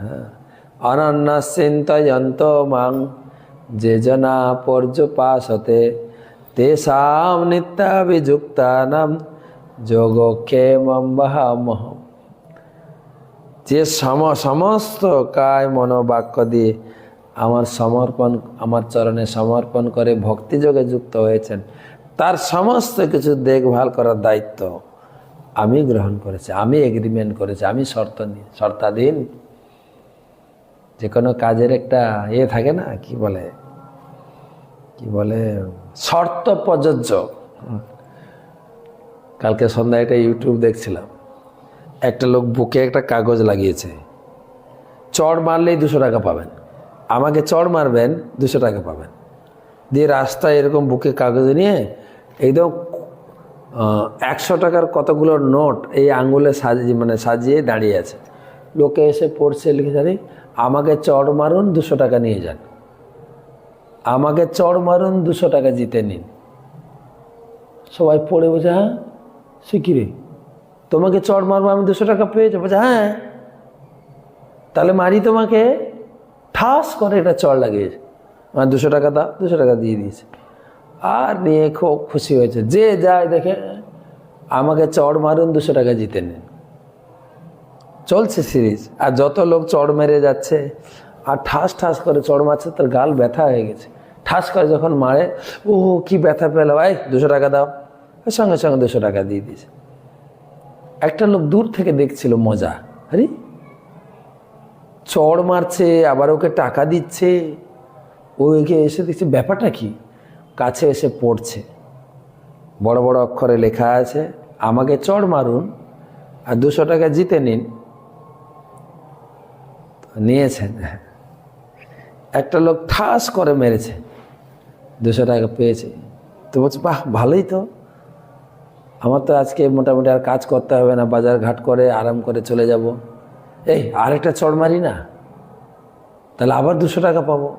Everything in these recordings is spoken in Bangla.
হ্যাঁ অনন্য চিন্তয়ন্ত মাং যে জনা পর্যপাসতে তেষাম নিত্যাভিযুক্তানাম যোগক্ষেমম বহামহম যে সম সমস্ত কায় মনোবাক্য দিয়ে আমার সমর্পণ, আমার চরণে সমর্পণ করে ভক্তিযোগে যুক্ত হয়েছেন, তার সমস্ত কিছু দেখভাল করার দায়িত্ব আমি গ্রহণ করেছি, আমি এগ্রিমেন্ট করেছি, আমি শর্ত শর্তাধীন যে কোনো কাজের একটা ইয়ে থাকে না, কি বলে? কি বলে? শর্ত প্রযোজ্য। কালকে সন্ধ্যায় একটা ইউটিউব দেখছিলাম। একটা লোক বুকে একটা কাগজ লাগিয়েছে। চড় মারলেই দুশো টাকা পাবেন। আমাকে চড় মারবেন, দুশো টাকা পাবেন। দিয়ে রাস্তায় এরকম বুকে কাগজ নিয়ে একদম একশো টাকার কতগুলো নোট এই আঙ্গুলে সাজিয়ে মানে সাজিয়ে দাঁড়িয়ে আছে। লোকে এসে পড়ছে লিখে জানি আমাকে চড় মারুন দুশো টাকা নিয়ে যান। আমাকে চড় মারুন দুশো টাকা জিতে নিন। সবাই পড়ে বলছে হ্যাঁ? সে রে? তোমাকে চড় মারবো, আমি দুশো টাকা পেয়েছ বলছে হ্যাঁ। তাহলে মারি তোমাকে। ঠাস করে এটা চড় লাগিয়েছে। আমার দুশো টাকা দাও, দুশো টাকা দিয়ে দিয়েছে। আর নিয়ে খুব খুশি হয়েছে। যে যায় দেখে, আমাকে চড় মারুন দুশো টাকা জিতে নিন। চলছে সিরিজ। আর যত লোক চড় মেরে যাচ্ছে, আর ঠাস ঠাস করে চড় মারছে, তার গাল ব্যথা হয়ে গেছে। ঠাস করে যখন মারে ও কি ব্যথা পেল ভাই দুশো টাকা দাও। সঙ্গে সঙ্গে দুশো টাকা দিয়ে দিয়েছে। একটা লোক দূর থেকে দেখছিল মজা। আরে, চড় মারছে, আবার ওকে টাকা দিচ্ছে। ওকে এসে দেখছি, ব্যাপারটা কি? কাছে এসে পড়ছে। বড় বড় অক্ষরে লেখা আছে, আমাকে চড় মারুন আর দুশো টাকা জিতে নিন। নিয়েছেন একটা লোক ঠাস করে মেরেছে। দুশো টাকা পেয়েছে। তো বলছে, বাহ, ভালোই তো। আমার তো আজকে মোটামুটি আর কাজ করতে হবে না। বাজার ঘাট করে আরাম করে চলে যাব। এই, আরেকটা চড় মারি না। তাহলে আবার দুশো টাকা পাবো।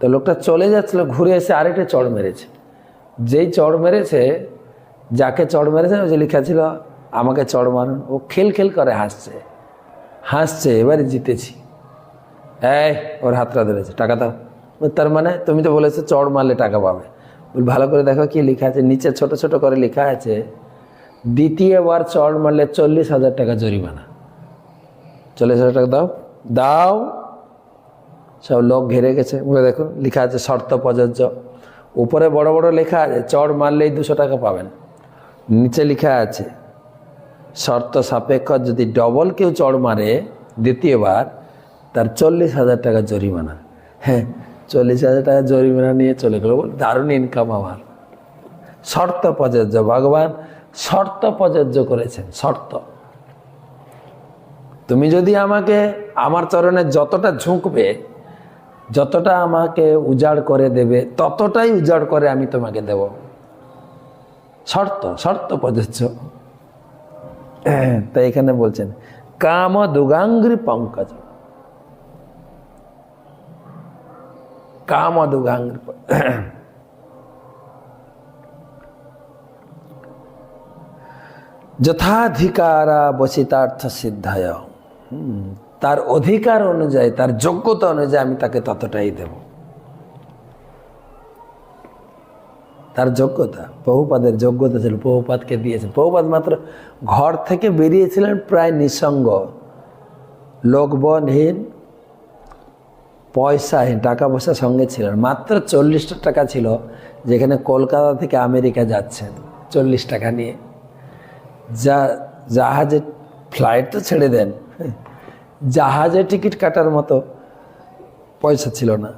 তো লোকটা চলে যাচ্ছিল, ঘুরে এসে আরেকটা চড় মেরেছে। যেই চড় মেরেছে, যাকে চড় মেরেছে, ওই যে লেখা ছিল, আমাকে চড় মারুন। ও খেল খেল করে হাসছে। হাসছে, এবারে জিতেছি। এই, ওর হাতটা ধরেছে টাকা দাও। তার মানে তুমি তো বলেছ চড় মারলে টাকা পাবে। ভালো করে দেখো কি লেখা আছে, নিচে ছোট ছোট করে লেখা আছে দ্বিতীয়বার চড় মারলে চল্লিশ হাজার টাকা জরিমানা। চল্লিশ হাজার টাকা দাও। দাও। সব লোক ঘেরে গেছে। বলে, দেখো, লেখা আছে, শর্ত প্রযোজ্য। উপরে বড় বড় লেখা আছে, চড় মারলেই দুশো টাকা পাবেন। নিচে লেখা আছে শর্ত সাপেক্ষ যদি ডবল কেউ চড় মারে দ্বিতীয়বার, তার চল্লিশ হাজার টাকা জরিমানা। হ্যাঁ চল্লিশ হাজার টাকা জরিমানা নিয়ে চলে গেলো। দারুণ ইনকাম আমার। শর্ত প্রযোজ্য, ভগবান। শর্ত প্রযোজ্য করেছেন, শর্ত। তুমি যদি আমাকে, আমার চরণে যতটা ঝুঁকবে, যতটা আমাকে উজাড় করে দেবে, ততটাই উজাড় করে আমি তোমাকে দেব। শর্ত শর্ত প্রযোজ্য। তাই এখানে বলছেন, কাম দুগাঙ্গ্রি পঙ্কজ। কাম দুগাঙ্গ্রি যথাধিকারা বসিতার্থ সিদ্ধায়। তার অধিকার অনুযায়ী, তার যোগ্যতা অনুযায়ী আমি তাকে ততটাই দেব। তার যোগ্যতা। বহুপাদের যোগ্যতা ছিল, বহুপাদকে দিয়েছেন। বহুপাদ মাত্র ঘর থেকে বেরিয়েছিলেন প্রায় নিঃসঙ্গ। লোকবনহীন পয়সাহীন টাকা পয়সা সঙ্গে ছিলেন। মাত্র চল্লিশটা টাকা ছিল যেখানে কলকাতা থেকে আমেরিকা যাচ্ছেন, চল্লিশ টাকা নিয়ে। যা জাহাজে ফ্লাইট তো ছেড়ে দেন। জাহাজে টিকিট কাটার মতো পয়সা ছিল না।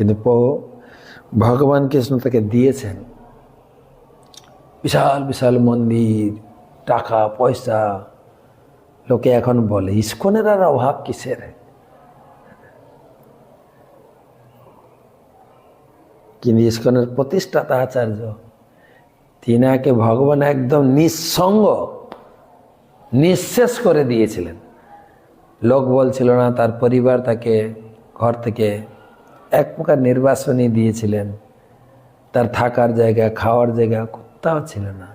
কিন্তু ভগবান কৃষ্ণ তাকে দিয়েছেন। বিশাল বিশাল মন্দির, টাকা, পয়সা। লোকে এখন বলে, ইস্কনের আর অভাব কিসের? কিন্তু ইস্কনের প্রতিষ্ঠাতা আচার্য তিনাকে ভগবান একদম নিঃসঙ্গ, নিঃশেষ করে দিয়েছিলেন। লোক বলছিল, না, তার পরিবার তাকে, ঘর থেকে এক প্রকার নির্বাসনী দিয়েছিলেন। তার থাকার জায়গা, খাওয়ার জায়গা কোথাও ছিল না।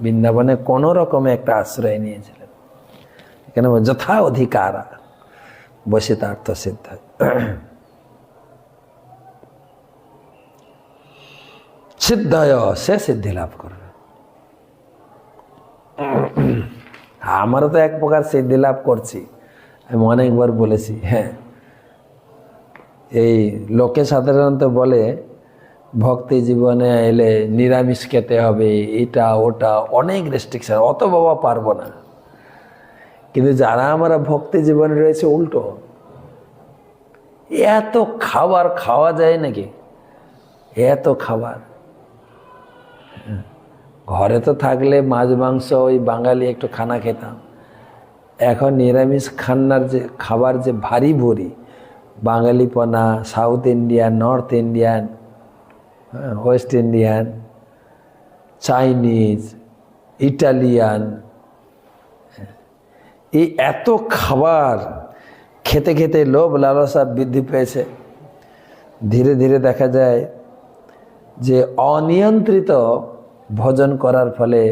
বৃন্দাবনে কোনো রকমে একটা আশ্রয় নিয়েছিলেন। এখানে যথা অধিকার। বসে তার তো সিদ্ধ। সিদ্ধয়, সে সিদ্ধি লাভ করবে। আমারও তো এক প্রকার সিদ্ধি লাভ করছি। আমি অনেকবার বলেছি হ্যাঁ এই লোকে সাধারণত বলে, ভক্তি জীবনে এলে নিরামিষ খেতে হবে, এটা, ওটা, অনেক রেস্ট্রিকশন অত বাবা পারব না। কিন্তু যারা আমরা ভক্তি জীবনে রয়েছে, উল্টো। এত খাবার খাওয়া যায় নাকি? এত খাবার। ঘরে তো থাকলে মাছ, মাংস, ওই বাঙালি একটু খানা খেতাম। এখন নিরামিষ খান্নার যে, খাবার যে ভারী ভরি বাঙালিপনা south Indian north Indian west Indian Chinese Italian এই এত খাবার খেতে খেতে লোভ লালসা বৃদ্ধি পেয়েছে। ধীরে ধীরে দেখা যায় যে অনিয়ন্ত্রিত ভোজন করার ফলে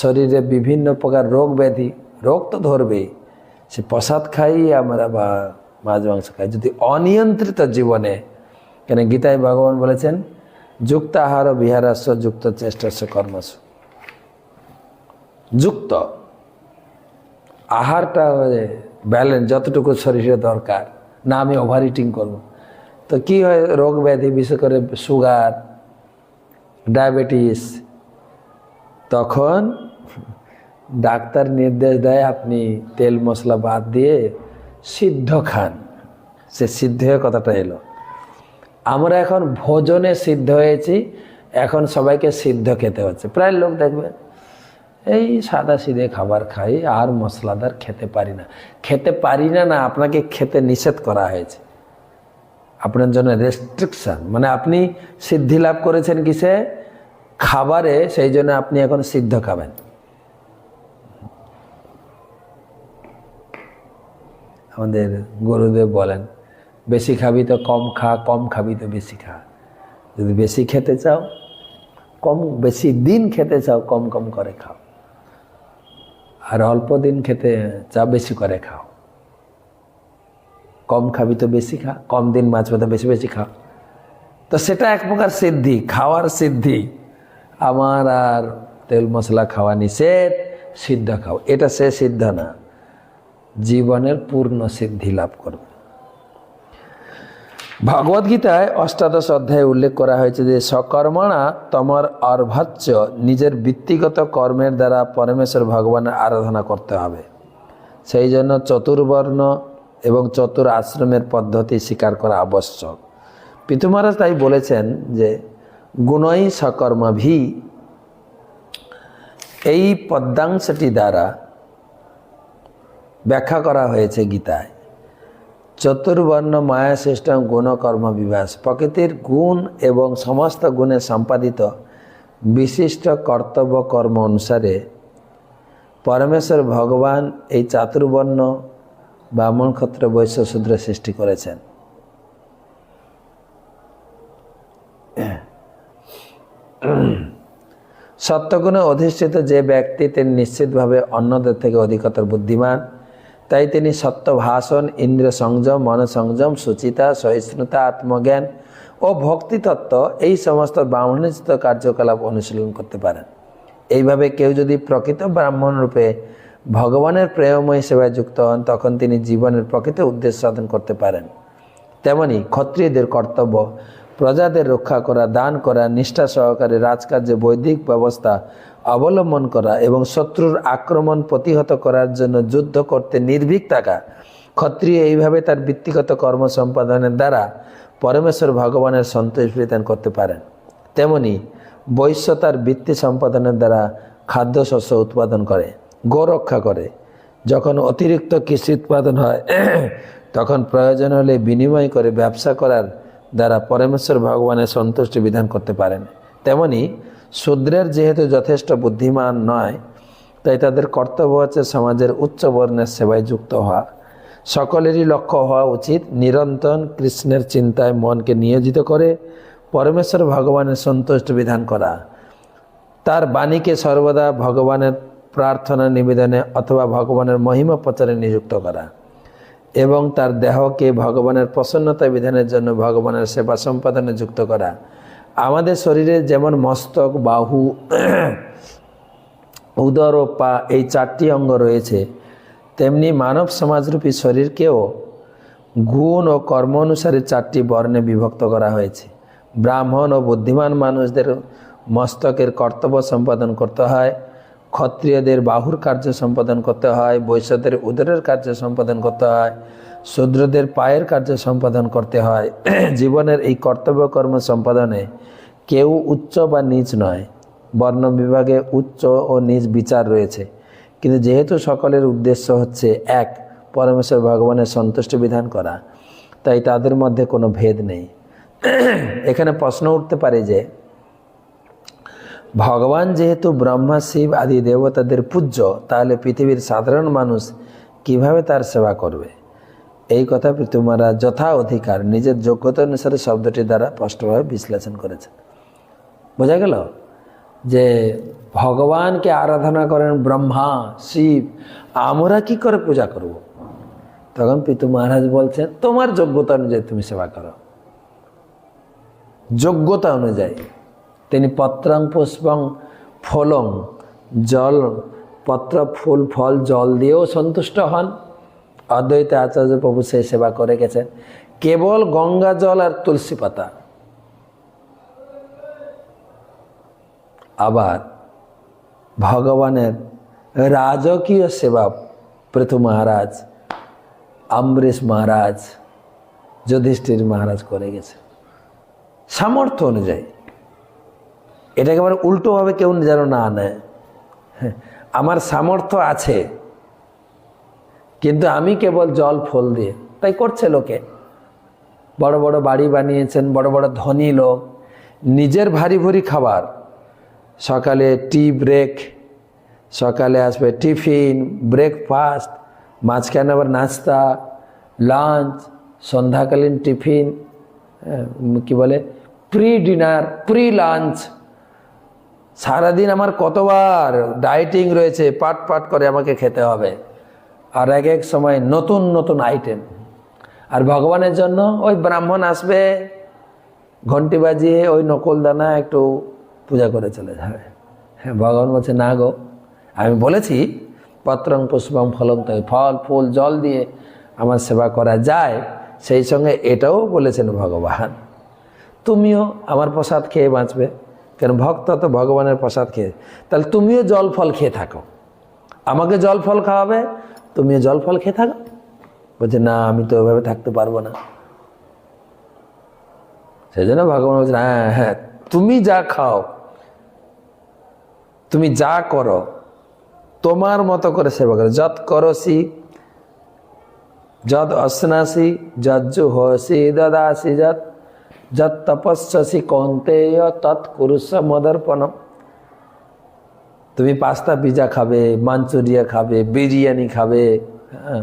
শরীরে বিভিন্ন প্রকার রোগ ব্যাধি, রোগ তো ধরবেই। সে প্রসাদ খাই আমরা বা মাছ মাংস খায়। যদি অনিয়ন্ত্রিত জীবনে, কেন গীতায় ভগবান বলেছেন, যুক্ত আহার ও বিহারাস্য যুক্ত চেষ্টাস্য কর্মস্য যুক্ত। আহারটা ব্যালেন্স যতটুকু শরীরে দরকার, না আমি ওভার ইটিং করব। তো কি হয়, রোগ ব্যাধি, বিশেষ করে সুগার ডায়াবেটিস তখন ডাক্তার নির্দেশ দেয় আপনি তেল মশলা বাদ দিয়ে সিদ্ধ খান। সে সিদ্ধ হয়ে কথাটা এলো। আমরা এখন ভোজনে সিদ্ধ হয়েছি, এখন সবাইকে সিদ্ধ খেতে হচ্ছে। প্রায় লোক দেখবে, এই সাদা সিধে খাবার খাই, আর মশলাদার খেতে পারি না। খেতে পারি না না, আপনাকে খেতে নিষেধ করা হয়েছে। আপনার জন্য রেস্ট্রিকশান মানে আপনি সিদ্ধি লাভ করেছেন কিসে? খাবারে, সেই জন্য আপনি এখন সিদ্ধ খাবেন। আমাদের গুরুদেব বলেন, বেশি খাবি তো কম খা, কম খাবি তো বেশি খা। যদি বেশি খেতে চাও, কম, বেশি দিন খেতে চাও, কম কম করে খাও। আর অল্প দিন খেতে চাও, বেশি করে খাও। কম খাবি তো বেশি খা, কম দিন মাছ তো বেশি বেশি খাও তো সেটা এক প্রকার সিদ্ধি, খাওয়ার সিদ্ধি। আমার আর তেল মশলা খাওয়া নিষেধ, সিদ্ধ খাও। এটা সে সিদ্ধ না। জীবনের পূর্ণ সিদ্ধি লাভ করবে। ভগবদ্গীতায় অষ্টাদশ অধ্যায়ে উল্লেখ করা হয়েছে যে, সকর্মণা তোমার অর্ভাচ্য নিজের বৃত্তিগত কর্মের দ্বারা পরমেশ্বর ভগবানের আরাধনা করতে হবে। সেই জন্য চতুর্বর্ণ এবং চতুর আশ্রমের পদ্ধতি স্বীকার করা আবশ্যক। পিতু তাই বলেছেন যে গুণই সকর্মাভি। এই পদ্মাংশটি দ্বারা ব্যাখ্যা করা হয়েছে গীতায়। চতুর্বর্ণ মায়া সিস্টেম গুণকর্ম বিভাস। প্রকৃতির গুণ এবং সমস্ত গুণে সম্পাদিত বিশিষ্ট কর্তব্য কর্ম অনুসারে পরমেশ্বর ভগবান এই চাতুর্বর্ণ ব্রাহ্মণ ক্ষত্র বৈশ্য শূদ্র সৃষ্টি করেছেন। সত্যগুণে অধিষ্ঠিত যে ব্যক্তি, তিনি নিশ্চিতভাবে অন্যদের থেকে অধিকতর বুদ্ধিমান। তাই তিনি সত্য ভাষণ ইন্দ্রিয় সংযম মন সংযম সুচিতা, সহিষ্ণুতা, আত্মজ্ঞান ও ভক্তিতত্ত্ব এই সমস্ত ব্রাহ্মণোচিত কার্যকলাপ অনুশীলন করতে পারেন। এইভাবে কেউ যদি প্রকৃত ব্রাহ্মণ রূপে ভগবানের প্রেমময় সেবায় যুক্ত হন, তখন তিনি জীবনের প্রকৃত উদ্দেশ্য সাধন করতে পারেন। তেমনি ক্ষত্রিয়দের কর্তব্য, প্রজাদের রক্ষা করা, দান করা, নিষ্ঠা সহকারে রাজকার্যে বৈদিক ব্যবস্থা অবলম্বন করা এবং শত্রুর আক্রমণ প্রতিহত করার জন্য যুদ্ধ করতে নির্ভীক থাকা। ক্ষত্রিয় এইভাবে তার বৃত্তিগত কর্ম সম্পাদনের দ্বারা পরমেশ্বর ভগবানের সন্তোষ বিধান করতে পারেন। তেমনি বৈশ্য তার বৃত্তি সম্পাদনের দ্বারা খাদ্যশস্য উৎপাদন করে গো রক্ষা করে। যখন অতিরিক্ত কৃষি উৎপাদন হয়, তখন প্রয়োজন হলে বিনিময় করে ব্যবসা করার দ্বারা পরমেশ্বর ভগবানের সন্তুষ্টি বিধান করতে পারেন। তেমনি শূদ্রের যেহেতু যথেষ্ট বুদ্ধিমান নয়, তাই তাদের কর্তব্য হচ্ছে সমাজের উচ্চ বর্ণের সেবায় যুক্ত হওয়া। সকলেরই লক্ষ্য হওয়া উচিত নিরন্তর কৃষ্ণের চিন্তায় মনকে নিয়োজিত করে পরমেশ্বর ভগবানের সন্তুষ্ট বিধান করা। তার বাণীকে সর্বদা ভগবানের প্রার্থনা নিবেদনে অথবা ভগবানের মহিমা প্রচারে নিযুক্ত করা এবং তার দেহকে ভগবানের প্রসন্নতা বিধানের জন্য ভগবানের সেবা সম্পাদনে যুক্ত করা। আমাদের শরীরে যেমন মস্তক, বাহু, উদর ও পা এই চারটি অঙ্গ রয়েছে, তেমনি মানব সমাজরূপী শরীরকেও গুণ ও কর্ম অনুসারে চারটি বর্ণে বিভক্ত করা হয়েছে। ব্রাহ্মণ ও বুদ্ধিমান মানুষদের মস্তকের কর্তব্য সম্পাদন করতে হয়, ক্ষত্রিয়দের বাহুর কার্য সম্পাদন করতে হয়, বৈশ্যদের উদরের কার্য সম্পাদন করতে হয় শূদ্রদের পায়ের কার্য সম্পাদন করতে হয়। জীবনের এই কর্তব্য কর্ম সম্পাদনে কেউ উচ্চ বা নিচ নয়, বর্ণ বিভাগে উচ্চ ও নিজ বিচার রয়েছে। কিন্তু যেহেতু সকলের উদ্দেশ্য হচ্ছে এক, পরমেশ্বর ভগবানের সন্তুষ্ট বিধান করা, তাই তাদের মধ্যে কোনো ভেদ নেই। এখানে প্রশ্ন উঠতে পারে যে, ভগবান যেহেতু ব্রহ্মা, শিব আদি দেবতাদের পূজ্য, তাহলে পৃথিবীর সাধারণ মানুষ কীভাবে তার সেবা করবে? এই কথা তোমারা যথা অধিকার নিজের যোগ্যতা অনুসারে শব্দটি দ্বারা স্পষ্টভাবে বিশ্লেষণ করেছে বোঝা গেল? যে ভগবানকে আরাধনা করেন ব্রহ্মা, শিব, আমরা কি করে পূজা করব। তখন পিতু মহারাজ বলছেন, তোমার যোগ্যতা অনুযায়ী তুমি সেবা করো। যোগ্যতা অনুযায়ী তিনি পত্রং পুষ্পং ফলং, জল, পত্র, ফুল, ফল, জল দিয়েও সন্তুষ্ট হন। অদ্বৈত আচার্য প্রভু সেই সেবা করে গেছেন। কেবল গঙ্গা জল আর তুলসী পাতা। আবার ভগবানের রাজকীয় সেবা পৃথু মহারাজ অম্বরীশ মহারাজ যুধিষ্ঠির মহারাজ করে গেছে সামর্থ্য অনুযায়ী। এটাকে একেবারে উল্টোভাবে কেউ যেন না নেয়। হ্যাঁ, আমার সামর্থ্য আছে। কিন্তু আমি কেবল জল, ফল দিয়ে। তাই করছে লোকে। বড় বড় বাড়ি বানিয়েছেন, বড় বড় ধনী লোক। নিজের ভারী ভরি খাবার। সকালে টি ব্রেক, সকালে আসবে টিফিন, ব্রেকফাস্ট, মাঝখানে আবার নাস্তা, লাঞ্চ, সন্ধ্যাকালীন টিফিন কি বলে প্রি ডিনার প্রি লাঞ্চ সারাদিন আমার কতবার ডায়েটিং রয়েছে, পাট পাট করে আমাকে খেতে হবে। আর এক এক সময় নতুন নতুন আইটেম আর ভগবানের জন্য ওই ব্রাহ্মণ আসবে ঘন্টি বাজিয়ে ওই নকল দানা একটু পূজা করে চলে যাবে। হ্যাঁ ভগবান বলছে, না গো, আমি বলেছি, পত্রং পুষ্পং ফলং তাই ফল, ফুল, জল দিয়ে আমার সেবা করা যায়। সেই সঙ্গে এটাও বলেছেন ভগবান, তুমিও আমার প্রসাদ খেয়ে বাঁচবে। কেন, ভক্ত তো ভগবানের প্রসাদ খেয়ে, তাহলে তুমিও জল, ফল খেয়ে থাকো। আমাকে জল, ফল খাওয়াবে তুমিও জল ফল খেয়ে থাকো? বলছে, না, আমি তো ওইভাবে থাকতে পারব না। সেই জন্য ভগবান বলছে হ্যাঁ হ্যাঁ তুমি যা খাও, তুমি যা করো, তোমার মতো করে সেবা করো। যত করসি যদ অশ্নাসি যজ্জু হসি দদাসি, যত যত তপস্যসি কন্তেয় তৎ কুরুষ মদর্পণম তুমি পাস্তা পিজা খাবে, মাঞ্চুরিয়া খাবে, বিরিয়ানি খাবে হ্যাঁ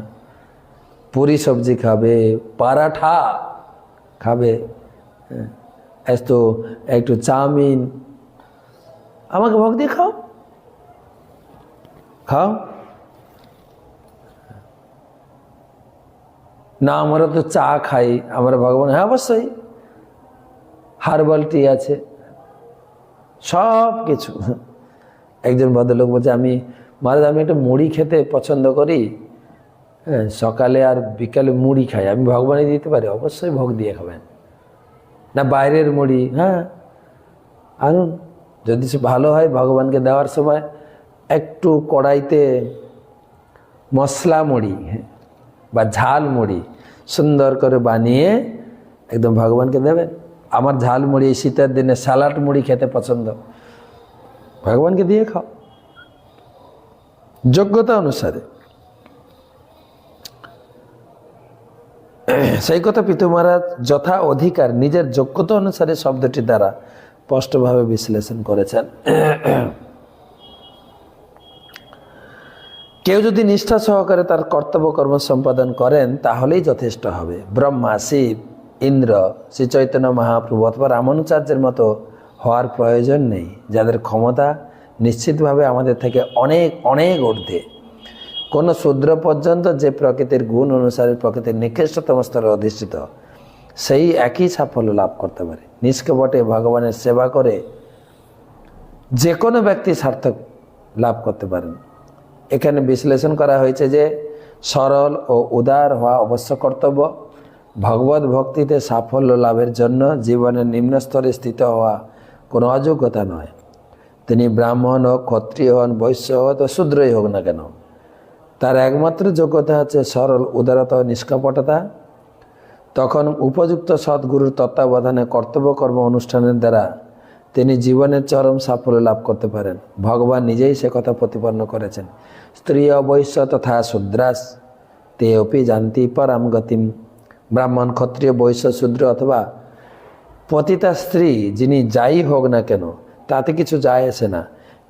পুরি সবজি খাবে, পারাঠা খাবে হ্যাঁ একটু চাউমিন। আমাকে ভক্তি খাও। খাও। না, আমরা তো চা খাই, আমরা ভগবান হ্যাঁ অবশ্যই। হার্বাল টি আছে। সব কিছু একজন ভদ্রলোক বলছে আমি মহারাজ আমি একটা মুড়ি খেতে পছন্দ করি। হ্যাঁ সকালে আর বিকালে মুড়ি খাই। আমি ভগবানই দিতে পারি? অবশ্যই ভোগ দিয়ে খাবেন। না বাইরের মুড়ি হ্যাঁ। আনুন যদি সে ভালো হয় ভগবানকে দেওয়ার সময় একটু কড়াইতে মশলা মুড়ি হ্যাঁ, বা ঝাল মুড়ি সুন্দর করে বানিয়ে একদম ভগবানকে দেবেন। আমার ঝাল মুড়ি শীতের দিনে স্যালাড মুড়ি খেতে পছন্দ। ভগবানকে দিয়ে খাও। যোগ্যতা অনুসারে। সেই কথা পিতু মহারাজ যথা অধিকার নিজের যোগ্যতা অনুসারে শব্দটি দ্বারা স্পষ্টভাবে বিশ্লেষণ করেছেন। কেউ যদি নিষ্ঠা সহকারে তার কর্তব্য কর্ম সম্পাদন করেন, তাহলেই যথেষ্ট হবে। ব্রহ্মা, শিব, ইন্দ্র শ্রী চৈতন্য মহাপ্রভু অথবা রামানুচার্যের মতো হওয়ার প্রয়োজন নেই। যাদের ক্ষমতা নিশ্চিতভাবে আমাদের থেকে অনেক অনেক ঊর্ধ্বে। কোনো শূদ্র পর্যন্ত যে প্রকৃতির গুণ অনুসারে প্রকৃতির নিকৃষ্টতম স্তরে অধিষ্ঠিত, সেই একই সাফল্য লাভ করতে পারে। নিষ্কপটে ভগবানের সেবা করে যে কোনো ব্যক্তি সার্থক লাভ করতে পারেন। এখানে বিশ্লেষণ করা হয়েছে যে সরল ও উদার হওয়া অবশ্য কর্তব্য। ভগবত ভক্তিতে সাফল্য লাভের জন্য জীবনের নিম্নস্তরে স্থিত হওয়া কোনো অযোগ্যতা নয়। তিনি ব্রাহ্মণ হোক, ক্ষত্রিয় হন বৈশ্য হোক ও শূদ্রই হোক না কেন? তার একমাত্র যোগ্যতা হচ্ছে সরল, উদারতা ও নিষ্কপটতা। তখন উপযুক্ত সদ্গুরুর তত্ত্বাবধানে কর্তব্য কর্ম অনুষ্ঠানের দ্বারা তিনি জীবনের চরম সাফল্য লাভ করতে পারেন। ভগবান নিজেই সে কথা প্রতিপন্ন করেছেন। স্ত্রী অবৈশ্য তথা শূদ্রাস তে অপি জানতি, পরাম গতিম। ব্রাহ্মণ, ক্ষত্রিয়, বৈশ্য, শূদ্র অথবা পতিতা স্ত্রী, যিনি যাই হোক না কেন, তাতে কিছু যায় আসে না।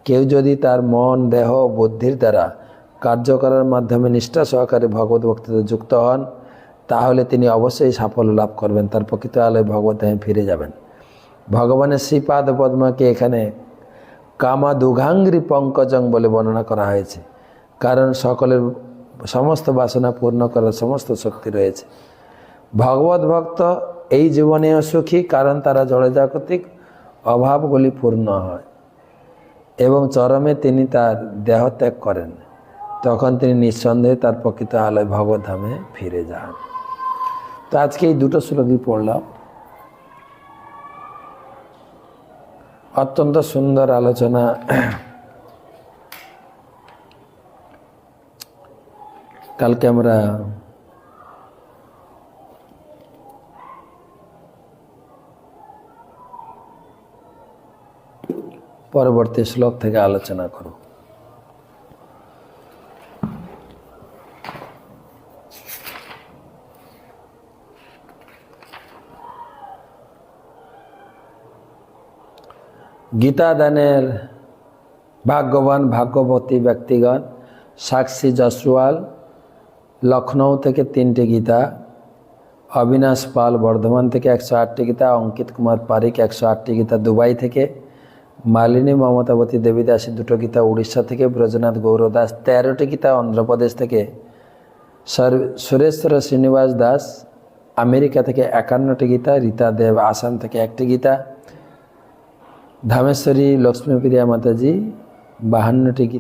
কেউ যদি তার মন, দেহ, বুদ্ধির দ্বারা কার্য করার মাধ্যমে নিষ্ঠা সহকারে ভগবত ভক্তিতে যুক্ত হন, তাহলে তিনি অবশ্যই সাফল্য লাভ করবেন, তার প্রকৃত আলোয় ভগবত ফিরে যাবেন। ভগবানের শ্রীপাদ পদ্মাকে এখানে কামা দুঘাঙ্গরি পঙ্কজং বলে বর্ণনা করা হয়েছে। কারণ সকলের সমস্ত বাসনা পূর্ণ করার সমস্ত শক্তি রয়েছে। ভগবত ভক্ত এই জীবনেও সুখী, কারণ তারা জড়জাগতিক অভাবগুলি পূর্ণ হয়। এবং চরমে তিনি তার দেহ ত্যাগ করেন। তখন তিনি নিঃসন্দেহে তার প্রকৃত আলোয় ভগবধামে ফিরে যান। তো আজকে এই দুটো শ্লোকই পড়লাম। অত্যন্ত সুন্দর আলোচনা। কালকে আমরা পরবর্তী শ্লোক থেকে আলোচনা করব গীতা দানের ভাগ্যবান ভাগ্যবতী ব্যক্তিগণ, সাক্ষী জসওয়াল, লখনৌ থেকে তিনটে গীতা, অবিনাশ পাল বর্ধমান থেকে একশো আটটি গীতা, অঙ্কিত কুমার পারিক একশো আটটি গীতা, দুবাই থেকে মালিনী মমতাবতী দেবীদাসী দুটো গীতা উড়িষ্যা থেকে, ব্রজনাথ গৌরদাস তেরোটি গীতা অন্ধ্রপ্রদেশ থেকে, সর- সুরেশ্বর শ্রীনিবাস দাস আমেরিকা থেকে একান্নটি গীতা, রীতা দেব আসাম থেকে একটি গীতা, ধামেশ্বরী লক্ষ্মীপ্রিয়া মাতাজি বাহান্নটি গীতা।